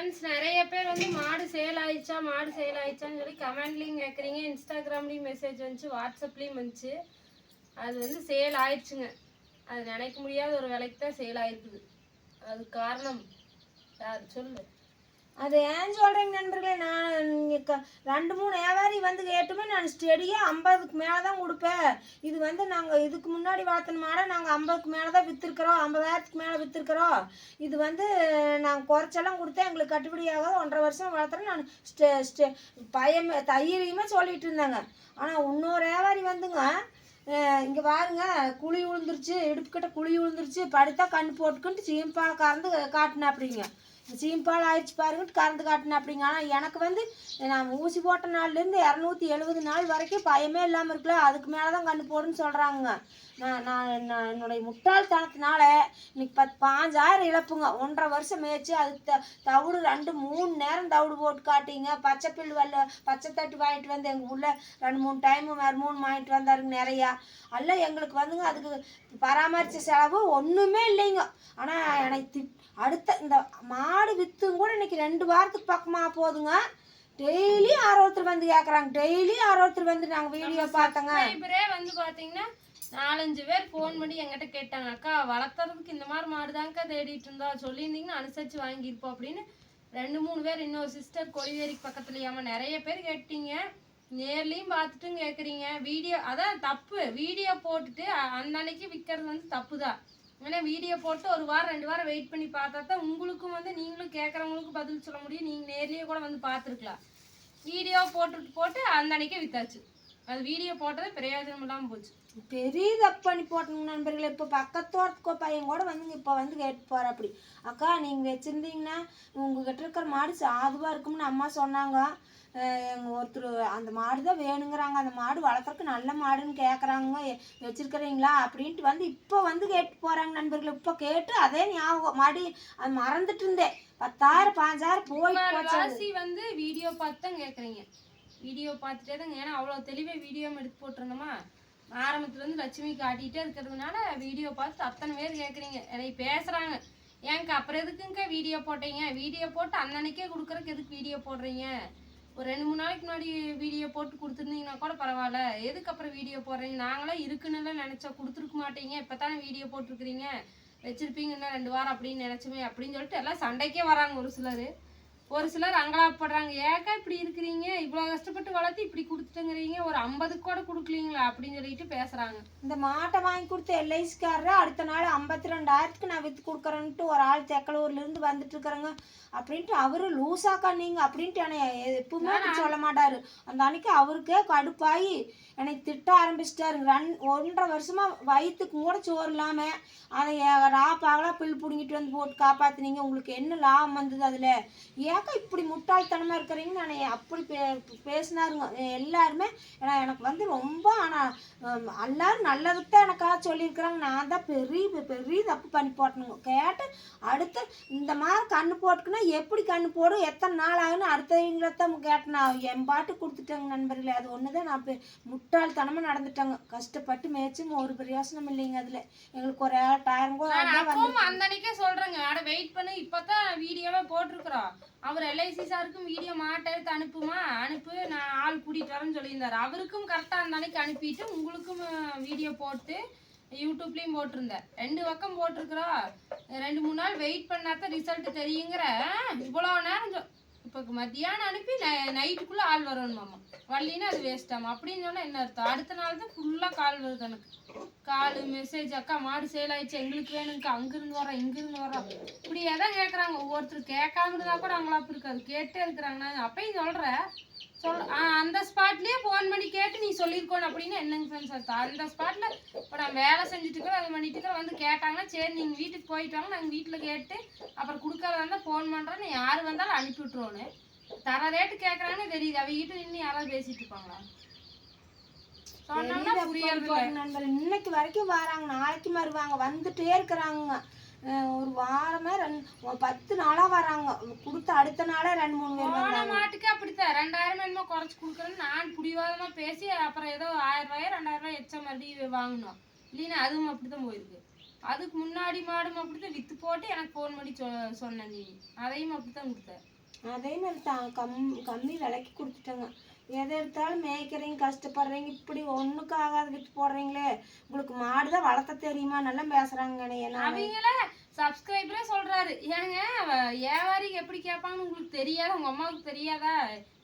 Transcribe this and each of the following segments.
Friends நிறைய பேர் வந்து மாடு சேல் ஆயிடுச்சா மாடு சேல் ஆயிடுச்சான்னு சொல்லி கமெண்ட்லேயும் கேட்குறீங்க இன்ஸ்டாகிராம்லேயும் மெசேஜ் வந்துச்சு வாட்ஸ்அப்லேயும் வந்துச்சு. அது வந்து சேல் ஆயிடுச்சுங்க. அது நினைக்க முடியாத ஒரு விலைக்கு தான் சேல் ஆயிருக்குது. அது காரணம் யார்? சொல்லு அது ஏன் சொல்கிறீங்க நண்பர்களே? நான் க- ரெண்டு மூணு வியாபாரி வந்து கேட்டுமே நான் ஸ்டெடியாக ஐம்பதுக்கு மேலே தான் கொடுப்பேன். இது வந்து நாங்கள் இதுக்கு முன்னாடி வளர்த்தன மாட நாங்கள் ஐம்பதுக்கு மேலே தான் விற்றுருக்குறோம் ஐம்பதாயிரத்துக்கு மேலே விற்றுருக்குறோம் இது வந்து நாங்கள் குறைச்செல்லாம் கொடுத்தேன் எங்களுக்கு கட்டுப்படியாக ஒன்றரை வருஷம் வளர்த்துறேன். நான் ஸ்டே ஸ்டே பயம் தைரியமே சொல்லிட்டு இருந்தாங்க. ஆனால் இன்னொரு வியாபாரி வந்துங்க இங்கே பாருங்க குழி விழுந்துருச்சு இடுப்புக்கிட்ட குழி விழுந்துருச்சு படுத்தா கண் போட்டுக்கிட்டு சீம்பா கறந்து காட்டினாப்பிடிங்க சீம்பால் ஆயிடுச்சு பாருங்க கறந்து காட்டினாப்பிடிங்க ஆனால் எனக்கு வந்து நான் ஊசி போட்ட நாள்லேருந்து இரநூத்தி எழுபது நாள் வரைக்கும் பயமே இல்லாமல் இருக்கல அதுக்கு மேலே தான் கண்டு போடுன்னு சொல்கிறாங்க நான் நான் நான் என்னுடைய முட்டாள்தனத்தினால இன்னைக்கு பத்து பாஞ்சாயிரம் இழப்புங்க. ஒன்றரை வருஷம் மேய்ச்சி அதுக்கு த தவிடு ரெண்டு மூணு நேரம் தவிடு போட்டு காட்டிங்க. பச்சை பில் வல்ல பச்சை தட்டு வாங்கிட்டு வந்து எங்கள் ஊரில் ரெண்டு மூணு டைமு மூணு வாங்கிட்டு வந்தாருங்க நிறையா. அல்ல எங்களுக்கு வந்துங்க அதுக்கு பராமரித்த செலவு ஒன்றுமே இல்லைங்க. ஆனால் எனக்கு அடுத்த இந்த மா மாடு வித்தும் கூட இன்னைக்கு ரெண்டு வாரத்துக்கு பக்கமாக போகுதுங்க டெய்லி ஆரோருத்தர் வந்து கேட்குறாங்க டெய்லி ஆரோருத்தர் வந்து நாங்கள் வீடியோ பார்த்தோங்க. சப்ஸ்கிரைபரே வந்து பார்த்தீங்கன்னா நாலஞ்சு பேர் ஃபோன் பண்ணி என்கிட்ட கேட்டாங்க அக்கா வளர்த்துறதுக்கு இந்த மாதிரி மாடு தான்க்கா தேடிட்டு இருந்தா? சொல்லியிருந்தீங்கன்னா அனுசரிச்சு வாங்கியிருப்போம் அப்படின்னு. ரெண்டு மூணு பேர் இன்னொரு சிஸ்டர் கொடிவேரிக்கு பக்கத்துலயாம நிறைய பேர் கேட்டீங்க. நேர்லயும் பார்த்துட்டும் கேட்குறீங்க வீடியோ அதான் தப்பு. வீடியோ போட்டுட்டு அந்த அன்னைக்கு விற்கிறது வந்து தப்பு தான் ஏன்னா வீடியோ போட்டு ஒரு வாரம் ரெண்டு வாரம் வெயிட் பண்ணி பார்த்தா தான் உங்களுக்கும் வந்து நீங்களும் கேட்குறவங்களுக்கும் பதில் சொல்ல முடியும். நீங்கள் நேர்லேயே கூட வந்து பார்த்துருக்கலாம். வீடியோ போட்டுட்டு போட்டு அந்த அன்னைக்கே வித்தாச்சு. அது வீடியோ போட்டது பிரயோஜனம் இல்லாமல் போச்சு. பெரிய தப்பு பண்ணி போட்டோங்க நண்பர்களே. இப்போ பக்கத்தோட்டத்துக்கோ பையன் கூட வந்து இப்போ வந்து கேட்டு போகிற அப்படி. அக்கா நீங்கள் வச்சுருந்தீங்கன்னா உங்ககிட்ட இருக்கிற மாடு சாதுவாக இருக்கும்னு அம்மா சொன்னாங்க. எங்கள் ஒருத்தர் அந்த மாடு தான் வேணுங்கிறாங்க. அந்த மாடு வளர்க்குறக்கு நல்ல மாடுன்னு கேட்குறாங்க வச்சுருக்கிறீங்களா? அப்படின்ட்டு வந்து இப்போ வந்து கேட்டு போகிறாங்க நண்பர்கள். இப்போ கேட்டு அதே ஞாபகம். மாடி அது மறந்துட்டு இருந்தேன். பத்தாயிரம் பாஞ்சாயிரம். வாசி வந்து வீடியோ பார்த்து தான் கேட்குறீங்க வீடியோ பார்த்துட்டே தாங்க ஏன்னா அவ்வளோ தெளிவாக வீடியோ எடுத்து போட்டிருந்தோமா? ஆரம்பத்துல இருந்து லட்சுமி காட்டிகிட்டே இருக்கிறதுனால வீடியோ பார்த்து அத்தனை பேர் கேட்குறீங்க என்னை பேசுகிறாங்க ஏங்க அப்புறம் எதுக்குங்க வீடியோ போட்டீங்க? வீடியோ போட்டு அன்னன்னைக்கே கொடுக்குறக்கு எதுக்கு வீடியோ போடுறீங்க? ஒரு ரெண்டு மூணு நாளைக்கு முன்னாடி வீடியோ போட்டு கொடுத்துருந்தீங்கன்னா கூட பரவாயில்ல. எதுக்கு அப்புறம் வீடியோ போடுறீங்க? நாங்களாம் இருக்குன்னு நினச்சா கொடுத்துருக்க மாட்டீங்க. இப்போ தானே வீடியோ போட்டிருக்கிறீங்க. வச்சிருப்பீங்க ரெண்டு வாரம் அப்படின்னு நினச்சோமே அப்படின்னு சொல்லிட்டு எல்லாம் சண்டைக்கே வராங்க ஒரு சிலர். ஒரு சிலர் அங்கலாப்படுறாங்க ஏக்கா இப்படி இருக்கிறீங்க? இவ்வளோ கஷ்டப்பட்டு வளர்த்து இப்படி கொடுத்துட்டுங்கிறீங்க. ஒரு ஐம்பதுக்கு கூட கொடுக்கலீங்களா? அப்படின்னு சொல்லிட்டு பேசுகிறாங்க இந்த மாட்டை வாங்கி கொடுத்த எல்ஐசிக்காரரு அடுத்த நாள் ஐம்பத்தி ரெண்டாயிரத்துக்கு நான் விற்று கொடுக்குறேன்ட்டு ஒரு ஆள் தெக்கலூர்லேருந்து வந்துட்டு இருக்கிறேங்க அப்படின்ட்டு அவரு லூசாக்கா நீங்கள் அப்படின்ட்டு என்னை எப்பவுமே சொல்ல மாட்டாரு. அந்த அன்னைக்கு அவருக்கே கடுப்பாகி என்னை திட்ட ஆரம்பிச்சிட்டாருங்க ரன் ஒன்றரை வருஷமா வயிற்றுக்கு கூட சோறு இல்லாமல் அதை ரா பாகலாக பில் பிடுங்கிட்டு வந்து போட்டு காப்பாத்துனீங்க. உங்களுக்கு என்ன லாபம் வந்தது அதில்? ஏக்கா இப்படி முட்டாள்தனமாக இருக்கிறீங்கன்னு நான் அப்படி பே பேசினாருங்க. எல்லாருமே ஏன்னா எனக்கு வந்து ரொம்ப ஆனால் எல்லாரும் நல்லதுக்கு தான் எனக்காக சொல்லியிருக்கிறாங்க. நான் தான் பெரிய பெரிய தப்பு பண்ணி போட்டணுங்க கேட்டு அடுத்து இந்த மாதிரி கண்ணு போட்டுக்குன்னா எப்படி கண்ணு போடும்? எத்தனை நாள் ஆகுன்னு அடுத்தவங்கள தான் கேட்டேன். நான் என் பாட்டு கொடுத்துட்டேங்க நண்பர்களே. அது ஒன்று தான். நான் முட்டாள்தனமாக நடந்துட்டேங்க. கஷ்டப்பட்டு மேய்ச்சும் ஒரு பிரயோசனம் இல்லைங்க அதில். எங்களுக்கு ஒரு ஏழாயிரம் கூட தான் அந்த அன்னைக்கே சொல்றேங்க. அட வெயிட் பண்ணு. இப்பதான் வீடியோவே போட்டிருக்கிறோம். அவர் எல்ஐசி சாருக்கும் வீடியோ மாட்டெடுத்து அனுப்புமா? அனுப்பு நான் ஆள் கூட்டிட்டு வரேன்னு சொல்லியிருந்தார். அவருக்கும் கரெக்டாக அந்த அன்னைக்கு அனுப்பிட்டு உங்களுக்கும் வீடியோ போட்டு யூடியூப்லேயும் போட்டிருந்தேன். ரெண்டு பக்கம் போட்டிருக்கிறோம் ரெண்டு மூணு நாள் வெயிட் பண்ணாதான் ரிசல்ட் தெரியுங்கிற இவ்வளோ நேரம் சொ- இப்போ மத்தியானம் அனுப்பி நைட்டுக்குள்ளே ஆள் வரணுமாம்மா வரலின்னா அது வேஸ்ட் அப்படின்னு சொன்னால் என்ன அர்த்தம்? அடுத்த நாள் தான் ஃபுல்லாக கால் வருது எனக்கு. கால் மெசேஜ் அக்கா மாடு சேல் ஆயிடுச்சு. எங்களுக்கு வேணுங்கக்கா அங்கிருந்து வரோம் இங்கிருந்து வரோம் இப்படி தான் கேட்குறாங்க ஒவ்வொருத்தர் கேட்காம இருந்தால் கூட அவங்களா இருக்காது. கேட்டே இருக்கிறாங்கன்னா அப்பயும் சொல்கிறேன் சொல் அந்த ஸ்பாட்லயே ஃபோன் பண்ணி கேட்டு நீ சொல்லியிருக்கோன்னு அப்படின்னு என்னங்க ஃப்ரெண்ட்ஸ் அர்த்தம்? அந்த ஸ்பாட்ல இப்போ நான் வேலை செஞ்சுட்டு இருக்கிறோம் அது பண்ணிட்டு இருக்கிறோம் வந்து கேட்டாங்கன்னா சரி நீங்கள் வீட்டுக்கு போயிட்டு வாங்க நாங்கள் வீட்டில் கேட்டு அப்புறம் கொடுக்கறதா இருந்தால் ஃபோன் பண்ணுறேன் யார் வந்தாலும் அனுப்பி விட்ருவோன்னு தர ரேட்டு கேட்குறாங்கன்னு தெரியுது. அவ வீட்டில் நின்று யாராவது பேசிட்டு இருப்பாங்களா? சொன்னோம்னா நண்பர். இன்னைக்கு வரைக்கும் வராங்க. நாளைக்கு வருவாங்க வந்துட்டே இருக்கிறாங்க. ஒரு வாரமே ரெண்டு பத்து நாளா வராங்க. கொடுத்த அடுத்த நாளே ரெண்டு மூணு பேர் போன மாட்டுக்கு அப்படித்தான். ரெண்டாயிரம் என்னமோ குறைச்சு கொடுக்குறேன்னு நான் புடிவாதமா பேசி அப்புறம் ஏதோ ஆயிரம் ரூபாயோ ரெண்டாயிரம் ரூபாய் எச்சா மறுபடியும் வாங்கினோம். இல்லைன்னா அதுவும் அப்படித்தான் போயிருக்கு. அதுக்கு முன்னாடி மாடும் அப்படித்தான் வித்து போட்டு எனக்கு ஃபோன் பண்ணி சொ சொன்ன நீ. அதையும் அப்படித்தான் கொடுத்த அதே மாதிரி தான் கம் கம்மி விலைக்கு கொடுத்துட்டேங்க. எதை எடுத்தாலும் மேய்க்கிறீங்க கஷ்டப்படுறீங்க இப்படி ஒண்ணுக்கு ஆகாத விட்டு போடுறீங்களே. உங்களுக்கு மாடு தான் வளர்த்த தெரியுமா? நல்லா பேசுறாங்க அவங்கள சப்ஸ்கிரைபரே சொல்றாரு. ஏங்க அவ வியாபாரி எப்படி கேட்பாங்கன்னு உங்களுக்கு தெரியாதா? உங்க அம்மாவுக்கு தெரியாதா?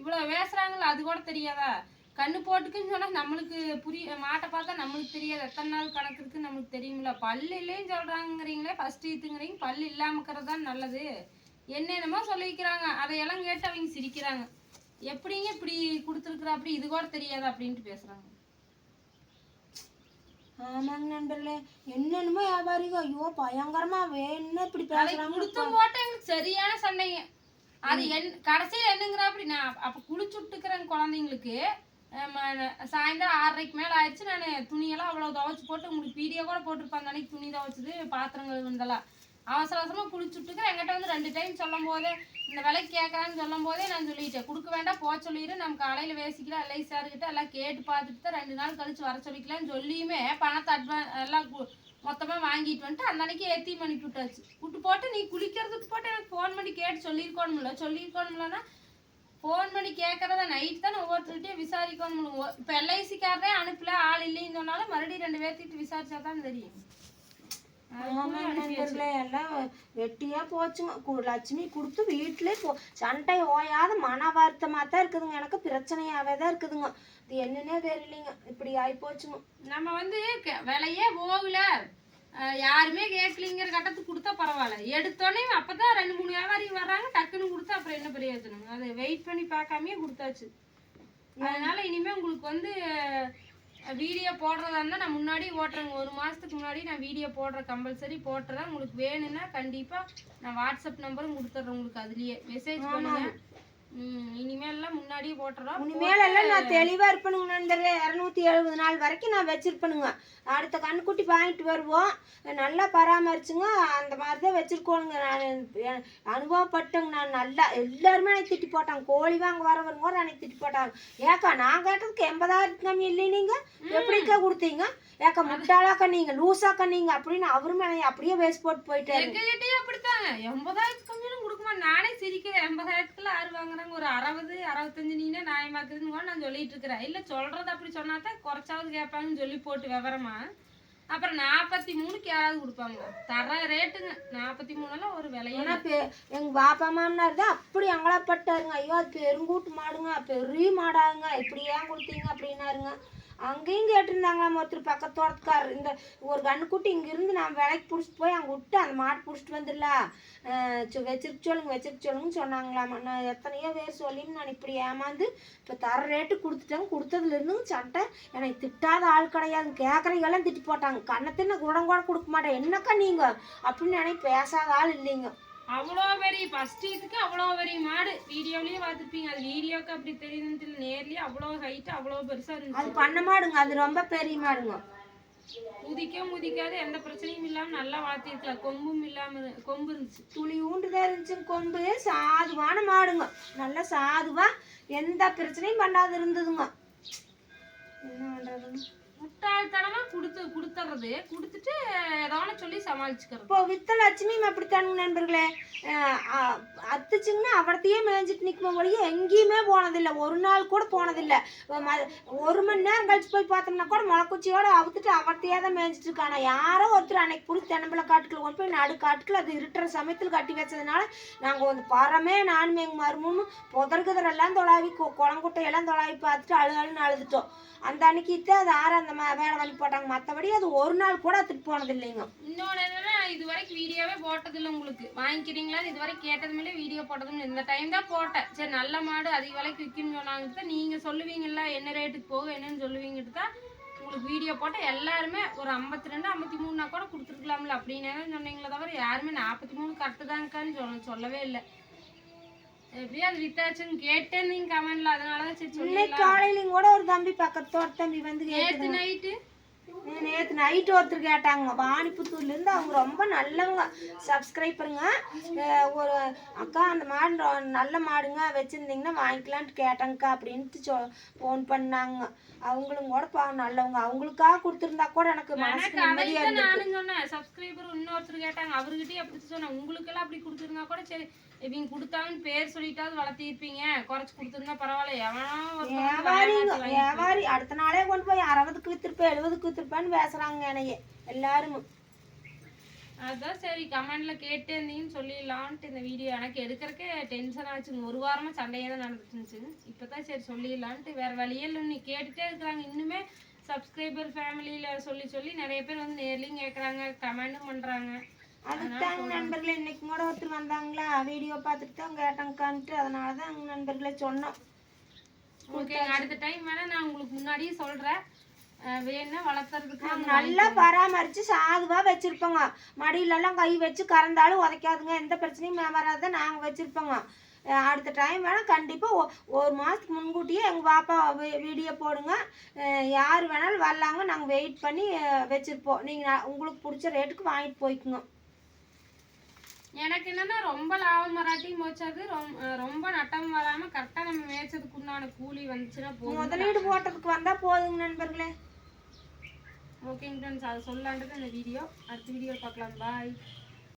இவ்வளவு பேசுறாங்கல்ல அது கூட தெரியாதா? கண்ணு போட்டுக்குன்னு சொன்னா நம்மளுக்கு புரிய மாட்டை பார்த்தா நம்மளுக்கு தெரியாது. எத்தனை நாள் கணக்கு இருக்குன்னு நம்மளுக்கு தெரியுமில்ல. பல்லு இல்லைன்னு சொல்றாங்கிறீங்களே ஃபர்ஸ்ட் ஈத்துங்கிறீங்க. பல்லு இல்லாம இருக்கிறது தான் நல்லது. என்னென்னமோ சொல்லிக்கிறாங்க. அதையெல்லாம் கேட்டு அவங்க சிரிக்கிறாங்க. எப்படிங்க இப்படி கொடுத்துருக்குறா அப்படி இது கூட தெரியாது அப்படின்ட்டு பேசுறாங்க. ஆமாங்க நண்பர்களே என்னென்னமோ வியாபாரிங்க ஐயோ பயங்கரமா வேணும்னு இப்படி பேசுறாங்க? குடுத்தம் போட்டு எங்களுக்கு சரியான சண்டைங்க. அது என் கடைசியில் என்னங்கிற அப்படி நான் அப்போ குளிச்சு விட்டுக்கிறேன் குழந்தைங்களுக்கு. சாயந்தரம் ஆறரைக்கு மேலே ஆயிடுச்சு. நான் துணியெல்லாம் அவ்வளோ துவைச்சு போட்டு உங்களுக்கு வீடியோ கூட போட்டிருப்பாங்க அன்னைக்கு துணி துவைச்சது பாத்திரம் கழுவுனதெல்லாம். அவசர அவசரமாக குளிச்சு எங்கிட்ட வந்து ரெண்டு டைம் சொல்லும் போதே இந்த விலைக்கு கேட்குறான்னு சொல்லும் போதே நான் சொல்லிட்டேன். கொடுக்க வேண்டாம் போக சொல்லிடு நம்ம காலையில் வேசிக்கலாம். எல்ஐ சார்கிட்ட எல்லாம் கேட்டு பார்த்துட்டு தான் ரெண்டு நாள் கழிச்சு வர சொல்லிக்கலாம்னு சொல்லியுமே பணத்தை அட்வான் எல்லாம் மொத்தமாக வாங்கிட்டு வந்துட்டு அன்னன்னைக்கு ஏற்றி ஏத்தி அனுப்பி விட்டாச்சு விட்டு போட்டு நீ குளிக்கிறதுக்கு போட்டு எனக்கு ஃபோன் பண்ணி கேட்டு சொல்லியிருக்கணும்ல சொல்லியிருக்கணும்லன்னா ஃபோன் பண்ணி கேட்குறத நைட் தான் ஒவ்வொருத்தருகிட்டயும் விசாரிக்கணும் இப்போ எல்ஐசிக்காரரே அனுப்பல. ஆள் இல்லைன்னு சொன்னாலும் மறுபடியும் ரெண்டு பேர்த்திட்டு விசாரிச்சா தான் தெரியும். நண்பர்களே எல்லாம் வெட்டியா போச்சுங்க. லட்சுமி கொடுத்து வீட்டிலே போ சண்டை ஓயாத மன வருத்தமா தான் இருக்குதுங்க. எனக்கு பிரச்சனையாவே தான் இருக்குதுங்க. இது என்னன்னே தெரியலைங்க. இப்படி ஆகி போச்சுங்க. நம்ம வந்து விலையே போகல. யாருமே கேட்கலிங்கிற கட்டத்துக்கு கொடுத்தா பரவாயில்ல. எடுத்தோடனே அப்பதான் ரெண்டு மூணு வியாபாரி வர்றாங்க டக்குன்னு கொடுத்தா அப்புறம் என்ன பிரயோஜனம் அதை வெயிட் பண்ணி பார்க்காமயே கொடுத்தாச்சு. அதனால இனிமே உங்களுக்கு வந்து வீடியோ போடுறதா இருந்தால் நான் முன்னாடி ஓட்டுறேங்க ஒரு மாதத்துக்கு முன்னாடி நான் வீடியோ போடுற கம்பல்சரி போட்டுறேன். உங்களுக்கு வேணும்னா கண்டிப்பாக நான் வாட்ஸ்அப் நம்பரும் கொடுத்துட்றேன் உங்களுக்கு அதுலேயே. மெசேஜ் பண்ணுங்கள் இனிமேல்லாம் முன்னாடியே போட்டுறோம் இனிமேல் எல்லாம் நான் தெளிவா இருப்பேனுங்க நண்பர்களே இரநூத்தி எழுபது நாள் வரைக்கும் நான் வச்சிருப்பேனுங்க அடுத்த கண்ணுக்குட்டி வாங்கிட்டு வருவோம். நல்லா பராமரிச்சுங்க. அந்த மாதிரி தான் வச்சிருக்கோனுங்க நான் அனுபவப்பட்டேங்க நான் நல்லா. எல்லாருமே எனக்கு திட்டி போட்டாங்க. கோழி வாங்க வரவங்க கூட எனக்கு திட்டி போட்டாங்க. ஏக்கா நான் கேட்டதுக்கு எண்பதாயிரத்து கம்மி இல்லை நீங்க? எப்படிக்கா கொடுத்தீங்க? ஏக்கா முட்டாளாக்கா நீங்க? லூசாக்கா நீங்க? அப்படின்னு அவருமே என்னை அப்படியே வேஸ்ட் போட்டு போயிட்டாரு எங்ககிட்டயும் அப்படித்தாங்க. எண்பதாயிரத்துக்கு கம்மியும் கொடுக்க மாட்டேன் நானே சிரிக்கிறேன். எண்பதாயிரத்துக்குள்ள ஆறு வாங்குறாங்க ஒரு அறுபது அறுபத்தஞ்சு நீனே நியாயமாக்குதுன்னு கூட நான் சொல்லிட்டு இருக்கிறேன். இல்ல சொல்றது அப்படி சொன்னாதான் குறைச்சாவது கேட்பாங்கன்னு சொல்லி போட்டு விவரமா. அப்புறம் நாற்பத்தி மூணுக்கு யாராவது கொடுப்பாங்க. தர ரேட்டுங்க. நாற்பத்தி மூணுலாம் ஒரு விலையே ஏன்னா பெ எங்க பாப்பா மாமனார் தான் அப்படி அங்கலாப்பட்டாருங்க. ஐயோ அது பெருங்கூட்டு மாடுங்க. பெரிய மாடாங்க இப்படி ஏன் கொடுத்தீங்க அப்படின்னாருங்க. அங்கேயும் கேட்டிருந்தாங்களாம் ஒருத்தர் பக்கத்து இந்த ஒரு கண்ணுக்குட்டி இங்கிருந்து நான் விலைக்கு பிடிச்சிட்டு போய் அங்கே விட்டு அந்த மாட்டு பிடிச்சிட்டு வந்துடலாம் வச்சிருக்க சொல்லுங்க வச்சிருக்க சொல்லுங்கன்னு சொன்னாங்களாம். நான் எத்தனையோ பேர் சொல்லியும் நான் இப்படி ஏமாந்து இப்போ தர ரேட்டு கொடுத்துட்டேங்க கொடுத்ததுலேருந்தும் சட்டை எனக்கு திட்டாத ஆள் கிடையாது கேட்குறீங்கெல்லாம் திட்டு போட்டாங்க. கண்ணத்தின்னு குடம் கூட கொடுக்க மாட்டேன். என்னக்கா நீங்கள் அப்படின்னு நினைக்க பேசாத ஆள் இல்லைங்க. அவ்வளோ பெரிய ஃபர்ஸ்ட் இதுக்கு அவ்வளோ பெரிய மாடு. வீடியோலயே பார்த்துருப்பீங்க அது வீடியோக்கு அப்படி தெரியுதுன்னு தெரியல நேர்லயே அவ்வளோ ஹைட் அவ்வளோ பெருசா அது இருந்துச்சு பண்ண மாடுங்க அது ரொம்ப பெரிய மாடுங்க. முதிக்க முதிக்காது எந்த பிரச்சனையும் இல்லாம நல்லா வளர்த்திருக்கலாம் கொம்பும் இல்லாம கொம்பு இருந்துச்சு. துளி ஊண்டுதான் இருந்துச்சு கொம்பு. சாதுவான மாடுங்க. நல்லா சாதுவா எந்த பிரச்சனையும் பண்ணாது இருந்ததுங்க. என்ன பண்றதுங்க? முட்டாள்தனமா கொடுத்து கொடுத்துறது கொடுத்துட்டு ஏதாவது சொல்லி சமாளிச்சுக்கிறது. இப்போ வித்தலட்சுமியும் அப்படித்தானுங்க நண்பர்களே. அத்துச்சுங்கன்னா அவர்த்தையே மேய்ஞ்சிட்டு நிற்கும் வழியே எங்கேயுமே போனதில்லை. ஒரு நாள் கூட போனதில்லை. ம- ஒரு மணி நேரம் கழிச்சு போய் பார்த்தோம்னா கூட முளைக்குச்சியோட அவுத்துட்டு அவர்த்தையே தான் மேய்ஞ்சிட்டு இருக்கானா யாரோ ஒருத்தர் அன்னைக்கு புடிச்சு தென்னம்பளை காட்டுக்குள்ள கொண்டு போய் நடு காட்டுக்குள்ள அது இருட்டுற சமயத்தில் கட்டி வச்சதுனால நாங்கள் வந்து பறமே நானும் எங்கள் மருமும் புதர்குதரெல்லாம் தொலாவி கொ- குளங்குட்டையெல்லாம் தொலாவி பார்த்துட்டு அழு அழுன்னு அழுதுட்டோம். அந்த அன்னைக்கு தான் அது ஆறாம் அந்த ம- வேலை தள்ளி போட்டாங்க. மற்றபடி அது ஒரு நாள் கூட அத்துட்டு போனது இல்லைங்க. இன்னொன்று என்னன்னா இது வரைக்கும் வீடியோவே போட்டதில்லை உங்களுக்கு. வாங்கிக்கிறீங்களா இது வரைக்கும் கேட்டதுமே வீடியோ போட்டதும் இந்த டைம் தான் போட்டேன். சரி நல்ல மாடு அதிக விலைக்கு விற்கும்னு சொன்னாங்க தான் நீங்கள் சொல்லுவீங்களா? என்ன ரேட்டுக்கு போகும் என்னன்னு சொல்லுவீங்கிட்டு தான் உங்களுக்கு வீடியோ போட்டால் எல்லாருமே ஒரு ஐம்பத்தி ரெண்டு ஐம்பத்தி மூணுனா கூட கொடுத்துருக்கலாம்ல. அப்படின்னு சொன்னீங்களே தவிர யாருமே நாற்பத்தி மூணு கரெக்டு தாங்கக்கான்னு சொல்ல சொல்லவே இல்லை. எப்படியும் அது வித்தாச்சுன்னு கேட்டேன். நீங்க கமெண்ட்ல அதனால தான் சரி இன்னைக்கு காலையிலயும் கூட ஒரு தம்பி பக்கத்து தோட்ட தம்பி வந்து நேற்று நைட்டு? நேற்று நைட்டு ஒருத்தர் கேட்டாங்க வாணிப்புத்தூர்லேருந்து அவங்க ரொம்ப நல்லவங்க. சப்ஸ்கிரைபருங்க. ஒரு அக்கா அந்த மாடு நல்ல மாடுங்க. வச்சுருந்தீங்கன்னா வாங்கிக்கலான்ட்டு கேட்டாங்கக்கா அப்படின்ட்டு சொ ஃபோன் பண்ணாங்க. அவங்களும் கூட பாவம் நல்லவங்க. அவங்களுக்காக கொடுத்துருந்தா கூட எனக்கு மனசுக்கு நிம்மதியாக நானும் சொன்னேன். சப்ஸ்கிரைபர் இன்னொருத்தர் கேட்டாங்க. அவர்கிட்டயே அப்படி சொன்னேன். உங்களுக்கெல்லாம் அப்படி கொடுத்துருந்தா கூட சரி. இவங்க கொடுத்தாங்கன்னு பேர் சொல்லிட்டாவது வளர்த்திருப்பீங்க குறைச்சு கொடுத்துருந்தா பரவாயில்ல எவனோ வியாபாரி அடுத்த நாளே கொண்டு போய் அறுபதுக்கு வித்துருப்பேன் எழுபதுக்கு வித்துருப்பேன்னு பேசுகிறாங்க என்னைய. எல்லாரும். அதான் சரி கமெண்ட்ல கேட்டு இருந்தீங்கன்னு சொல்லிடலான்ட்டு இந்த வீடியோ எனக்கு எடுக்கிறக்கே டென்ஷன் ஆச்சுங்க ஒரு வாரமா சண்டையே தான் நடந்துச்சுங்க இப்பதான் சரி சொல்லிடலான்ட்டு வேற வழியே இல்லை. நீ கேட்டுட்டே இருக்கிறாங்க. இன்னுமே சப்ஸ்கிரைபர் ஃபேமிலியில சொல்லி சொல்லி நிறைய பேர் வந்து நேர்லையும் கேட்குறாங்க கமெண்டும் பண்றாங்க. அதுதாங்க நண்பர்களே இன்னைக்கு கூட ஒருத்தர் வந்தாங்களா? வீடியோ பார்த்துட்டு தான் கேட்டாங்கக்கான்ட்டு அதனால தான் நண்பர்களே சொன்னோம். ஓகேங்க அடுத்த டைம் வேணா நான் உங்களுக்கு முன்னாடியே சொல்றேன். அஹ் வேணும்னா வளர்த்துறதுக்கு நல்லா பராமரித்து சாதுவாக வச்சுருப்போங்க. மடியிலெல்லாம் கை வச்சு கறந்தாலும் உதைக்காதுங்க. எந்த பிரச்சனையும் வராத நாங்கள் வச்சுருப்போங்க. அடுத்த டைம் வேணால் கண்டிப்பாக ஒரு மாதத்துக்கு முன்கூட்டியே எங்கள் பாப்பா வீடியோ போடுங்க. யார் வேணாலும் வரலாங்க. நாங்கள் வெயிட் பண்ணி வச்சுருப்போம். நீங்கள் உங்களுக்கு பிடிச்ச ரேட்டுக்கு வாங்கிட்டு போய்க்குங்க. எனக்கு என்னன்னா ரொம்ப லாபம் வராட்டியும் போச்சாது ரொம்ப நட்டம் வராம கரெக்டா நம்ம மேய்ச்சதுக்கு உண்டான கூலி வந்துச்சுன்னா போதும் முதலீடு போட்டதுக்கு வந்தால் போதுங்க நண்பர்களே. ஓகேங்க ஃப்ரெண்ட்ஸ் அதை சொல்லான்றது இந்த வீடியோ. அடுத்த வீடியோ பார்க்கலாம். பாய்